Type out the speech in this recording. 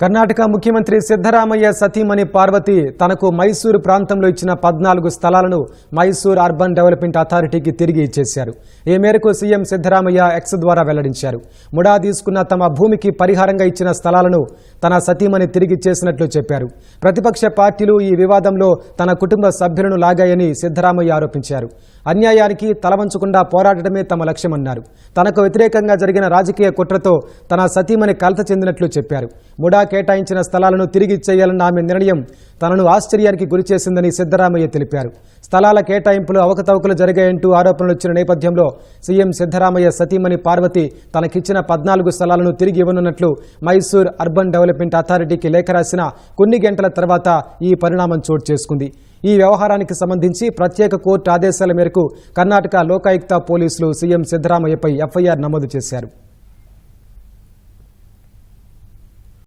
కర్ణాటక ముఖ్యమంత్రి సిద్ధరామయ్య సతీమణి పార్వతి తనకు మైసూరు ప్రాంతంలో ఇచ్చిన పద్నాలుగు స్థలాలను మైసూర్ అర్బన్ డెవలప్మెంట్ అథారిటీకి తిరిగి ఇచ్చేశారు. ఈ మేరకు సీఎం సిద్ధరామయ్య ఎక్స్ ద్వారా వెల్లడించారు. ముడా తీసుకున్న తమ భూమికి పరిహారంగా ఇచ్చిన స్థలాలను తన సతీమణి తిరిగి ఇచ్చేసినట్లు చెప్పారు. ప్రతిపక్ష పార్టీలు ఈ వివాదంలో తన కుటుంబ సభ్యులను లాగాయని సిద్ధరామయ్య ఆరోపించారు. అన్యాయానికి తలవంచకుండా పోరాడటమే తమ లక్ష్యమన్నారు. తనకు వ్యతిరేకంగా జరిగిన రాజకీయ కుట్రతో తన సతీమణి కలత చెందినట్లు చెప్పారు. ముడా కేటాయించిన స్థలాలను తిరిగి ఇచ్చేయాలన్న ఆమె నిర్ణయం తనను ఆశ్చర్యానికి గురిచేసిందని సిద్ధరామయ్య తెలిపారు. స్థలాల కేటాయింపులు అవకతవకలు జరిగాయంటూ ఆరోపణలు వచ్చిన నేపథ్యంలో సీఎం సిద్ధరామయ్య సతీమణి పార్వతి తనకిచ్చిన పద్నాలుగు స్థలాలను తిరిగి ఇవ్వనున్నట్లు మైసూర్ అర్బన్ డెవలప్మెంట్ అథారిటీకి లేఖ రాసిన కొన్ని గంటల తర్వాత ఈ పరిణామం చోటు చేసుకుంది. ఈ వ్యవహారానికి సంబంధించి ప్రత్యేక కోర్టు ఆదేశాల మేరకు కర్ణాటక లోకాయుక్త పోలీసులు సీఎం సిద్ధరామయ్యపై ఎఫ్ఐఆర్ నమోదు చేశారు.